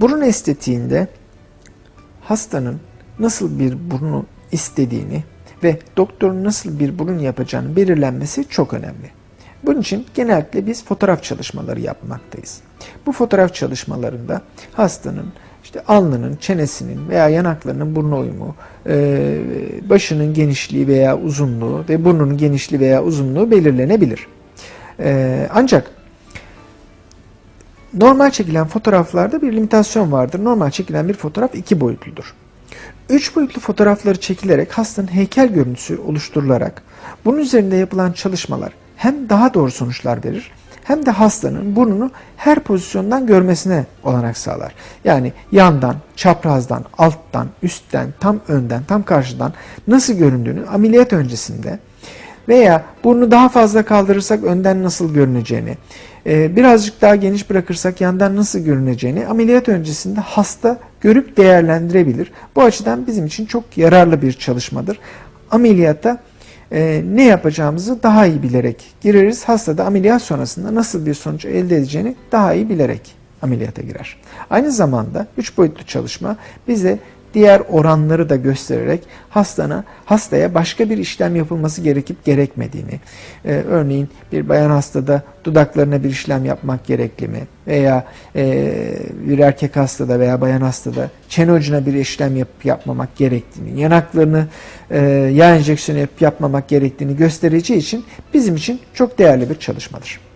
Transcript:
Burun estetiğinde hastanın nasıl bir burnu istediğini ve doktorun nasıl bir burun yapacağını belirlenmesi çok önemli. Bunun için genellikle biz fotoğraf çalışmaları yapmaktayız. Bu fotoğraf çalışmalarında hastanın işte alnının, çenesinin veya yanaklarının burnu uyumu, e, başının genişliği veya uzunluğu ve burnunun genişliği veya uzunluğu belirlenebilir. E, Ancak normal çekilen fotoğraflarda bir limitasyon vardır. Normal çekilen bir fotoğraf iki boyutludur. Üç boyutlu fotoğrafları çekilerek hastanın heykel görüntüsü oluşturularak bunun üzerinde yapılan çalışmalar hem daha doğru sonuçlar verir hem de hastanın burnunu her pozisyondan görmesine olanak sağlar. Yani yandan, çaprazdan, alttan, üstten, tam önden, tam karşıdan nasıl göründüğünü ameliyat öncesinde veya burnu daha fazla kaldırırsak önden nasıl görüneceğini, e, birazcık daha geniş bırakırsak yandan nasıl görüneceğini ameliyat öncesinde hasta görüp değerlendirebilir. Bu açıdan bizim için çok yararlı bir çalışmadır. Ameliyata e, ne yapacağımızı daha iyi bilerek gireriz. Hasta da ameliyat sonrasında nasıl bir sonuç elde edeceğini daha iyi bilerek ameliyata girer. Aynı zamanda 3 boyutlu çalışma bize diğer oranları da göstererek hastana hastaya başka bir işlem yapılması gerekip gerekmediğini, e, örneğin bir bayan hastada dudaklarına bir işlem yapmak gerekli mi veya e, bir erkek hastada veya bayan hastada çene ucuna bir işlem yapıp yapmamak gerektiğini, yanaklarını e, yağ enjeksiyonu yapıp yapmamak gerektiğini göstereceği için bizim için çok değerli bir çalışmadır.